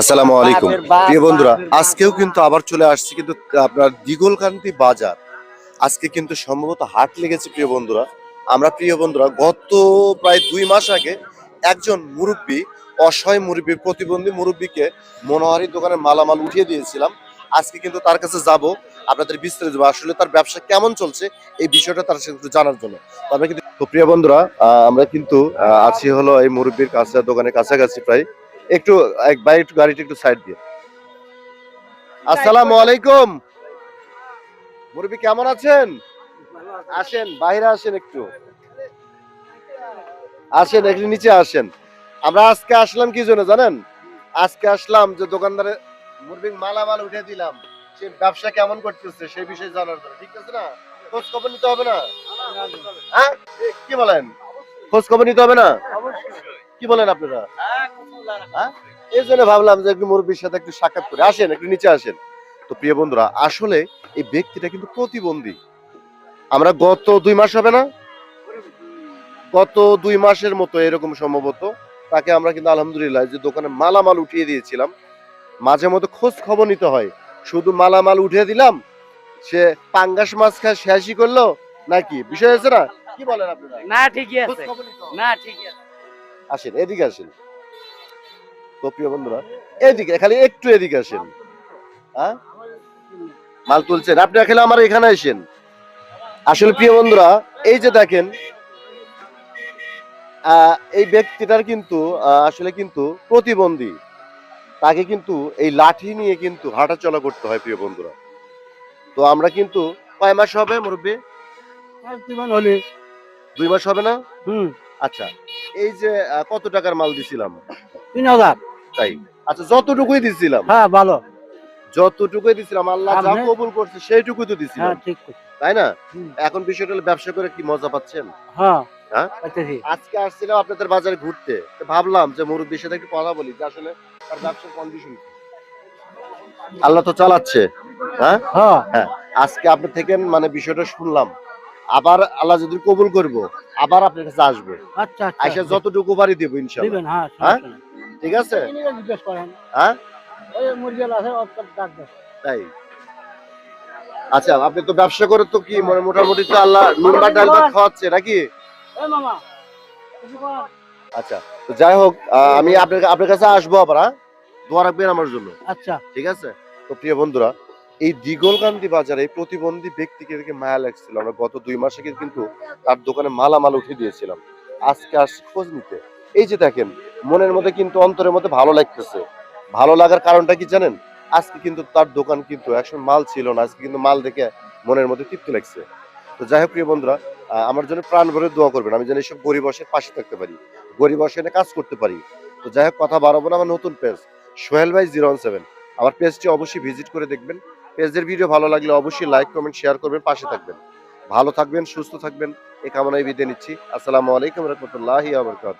আসসালামু আলাইকুম। প্রিয় বন্ধুরা আজকেও কিন্তু আবার চলে আসছি কিন্তু আপনার দিগলকান্তি বাজার। আজকে কিন্তু সম্ভবত হাট লেগেছে প্রিয় বন্ধুরা। আমরা প্রিয় বন্ধুরা গত প্রায় দুই মাস আগে একজন মুরব্বী অসহায় মুরব্বী প্রতিবন্ধী মুরব্বীকে মনোহারি দোকানের মালামাল উঠিয়ে দিয়েছিলাম। আজকে কিন্তু তার কাছে যাব আপনাদের বিস্তারিত। আসলে তার ব্যবসা কেমন চলছে এই বিষয়টা তার সাথে জানার জন্য। তবে কিন্তু প্রিয় বন্ধুরা আমরা কিন্তু আছি হলো এই মুরব্বীর কাছে দোকানের কাছাকাছি প্রায় একটু এক ভাই একটু গাড়িটা একটু সাইড দিয়ে। আসসালামু আলাইকুম। মুরবি কেমন আছেন? আসেন বাইরে আসেন একটু। আসেন একটু নিচে আসেন। আমরা আজকে আসলাম কি জন্য জানেন? আজকে আসলাম যে দোকানদারে মুরব্বী মালামাল উঠে দিলাম। সে ব্যবসা কেমন করতেছে সেই বিষয়ে জানার জন্য। ঠিক আছে না? খোঁজ খবর নিতে হবে না? হ্যাঁ? কি বলেন? খোঁজ খবর নিতে হবে না? কি বলেন আপনারা? হ্যাঁ? এই জন্য ভাবলাম যে একটু মুরব্বীর সাথে একটু সাক্ষাৎ করে। আসেন একটু নিচে আসেন। তো প্রিয় বন্ধুরা আসলে এই ব্যক্তিটা কিন্তু প্রতিবন্ধী। আমরা গত দুই মাস হবে না? গত দুই মাসের মতো এরকম সম্ভবত। তাকে আমরা কিন্তু আলহামদুলিল্লাহ যে দোকানে মালামাল উঠিয়ে দিয়েছিলাম। মাঝে মধ্যে খোঁজ খবর নিতে হয়। শুধু মালামাল উঠিয়ে দিলাম সে পাঙ্গাস মাছ খায় শেষই করল নাকি? বিষয় আছে না? কি বলেন আপনারা? না ঠিকই আছে। না ঠিকই আছে। আসেন এদিকে আসেন। তো প্রিয় বন্ধুরা এদিকে খালি একটু এদিকে আসেন। হ্যাঁ? মাল তুলছেন। আপনি খেলে আমার এখানে আসেন। আসলে প্রিয় বন্ধুরা এই যে দেখেন এই ব্যক্তিটার কিন্তু আসলে কিন্তু প্রতিবন্ধী। তাকে কিন্তু এই লাঠি নিয়ে কিন্তু হাঁটাচলা করতে হয় প্রিয় বন্ধুরা। তো আমরা কিন্তু কয় মাস হবে মুরব্বী? দুই মাস হবে না? হুম। আচ্ছা এই যে কত টাকার মাল দিছিলাম? তিন হাজার। তাই? আচ্ছা যতটুকুই দিছিলাম। হ্যাঁ ভালো। যতটুকুই দিছিলাম আল্লাহ যা কবুল করছে সেইটুকুই তো দিছিলাম। হ্যাঁ ঠিক। তাই না? এখন বিষয়টা হলো ব্যবসা করে কি মজা পাচ্ছেন? হ্যাঁ হ্যাঁ? আজকে আসছিলাম আপনাদের বাজারে ঘুরতে। ভাবলাম যে মুরব্বীর সাথে একটু কথা বলি যে আসলে তার ব্যবসার কন্ডিশন আল্লাহ তো চালাচ্ছে হ্যাঁ। হ্যাঁ আজকে আপনি থেকে মানে বিষয়টা শুনলাম। আবার আল্লাহ যদি কবুল করব আবার আপনার কাছে আসব। আচ্ছা আচ্ছা। যতটুকু পারি দেবো হ্যাঁ হ্যাঁ? ঠিক আছে? হ্যাঁ। তাই? আচ্ছা আপনি তো ব্যবসা করে তো কি মানে মোটামুটি তো আল্লাহ নুন বা ডাল ভাত খাওয়াচ্ছে নাকি। আচ্ছা তো যাই হোক আমি আপনার আপনার কাছে আসব আবার? দোয়া রাখবেন আমার জন্য। আচ্ছা। ঠিক আছে? তো প্রিয় বন্ধুরা এই দিগলকান্দি বাজারে প্রতিবন্ধী ব্যক্তিকে দেখে মায়া লাগছিল। আমরা গত দুই মাসে কিন্তু তার দোকানে মালামাল উঠে দিয়েছিলাম। আজকে আস খোঁজ নিতে। এই যে দেখেন, মনের মধ্যে কিন্তু অন্তরের মধ্যে ভালো লাগতেছে। ভালো লাগার কারণটা কি জানেন? আজকে কিন্তু তার দোকান কিন্তু একসময় মাল ছিল না। আজকে কিন্তু মাল দেখে মনের মধ্যে তৃপ্তি লাগছে। তো যাই হোক, প্রিয় বন্ধুরা আমার জন্য প্রাণ ভরে দোয়া করবেন। আমি যেন এইসব গরিব অসের পাশে থাকতে পারি। গরিব অসেনে কাজ করতে পারি। তো যাই হোক, কথা বাড়াবো না আমার নতুন পেজ সোহেল ভাই জিরো ওয়ান সেভেন আমার পেজটি অবশ্যই ভিজিট করে দেখবেন। পেজের ভিডিও ভালো লাগলে অবশ্যই লাইক কমেন্ট শেয়ার করবেন, পাশে থাকবেন। ভালো থাকবেন, সুস্থ থাকবেন, এ কামনায় বিদায় নিচ্ছি। আসসালামু আলাইকুম রহমতুল্লাহ আবরকাত